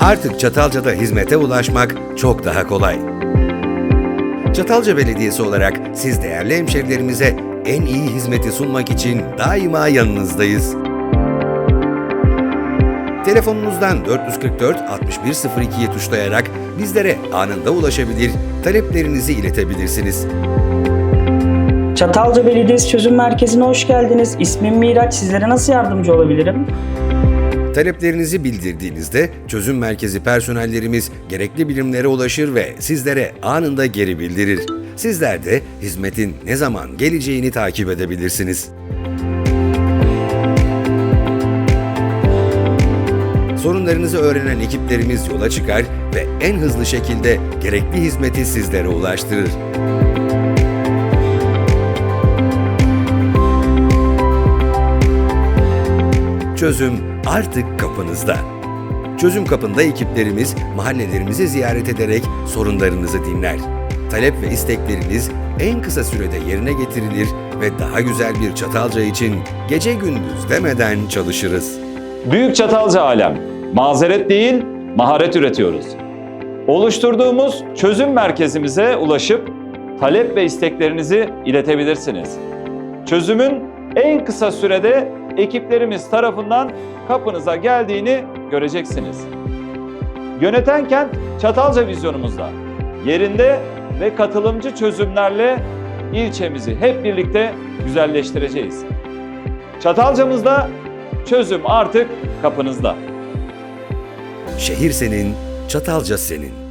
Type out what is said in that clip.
Artık Çatalca'da hizmete ulaşmak çok daha kolay. Çatalca Belediyesi olarak siz değerli hemşerilerimize en iyi hizmeti sunmak için daima yanınızdayız. Telefonunuzdan 444 6102'yi tuşlayarak bizlere anında ulaşabilir, taleplerinizi iletebilirsiniz. Çatalca Belediyesi Çözüm Merkezi'ne hoş geldiniz. İsmim Miraç. Sizlere nasıl yardımcı olabilirim? Taleplerinizi bildirdiğinizde çözüm merkezi personellerimiz gerekli bilimlere ulaşır ve sizlere anında geri bildirir. Sizler de hizmetin ne zaman geleceğini takip edebilirsiniz. Sorunlarınızı öğrenen ekiplerimiz yola çıkar ve en hızlı şekilde gerekli hizmeti sizlere ulaştırır. Çözüm artık kapınızda. Çözüm kapında ekiplerimiz mahallelerimizi ziyaret ederek sorunlarınızı dinler. Talep ve istekleriniz en kısa sürede yerine getirilir ve daha güzel bir Çatalca için gece gündüz demeden çalışırız. Büyük Çatalca Alem. Mazeret değil, maharet üretiyoruz. Oluşturduğumuz çözüm merkezimize ulaşıp talep ve isteklerinizi iletebilirsiniz. Çözümün en kısa sürede ekiplerimiz tarafından kapınıza geldiğini göreceksiniz. Yöneten kent Çatalca vizyonumuzda. Yerinde ve katılımcı çözümlerle ilçemizi hep birlikte güzelleştireceğiz. Çatalca'mızda çözüm artık kapınızda. Şehir senin, Çatalca senin.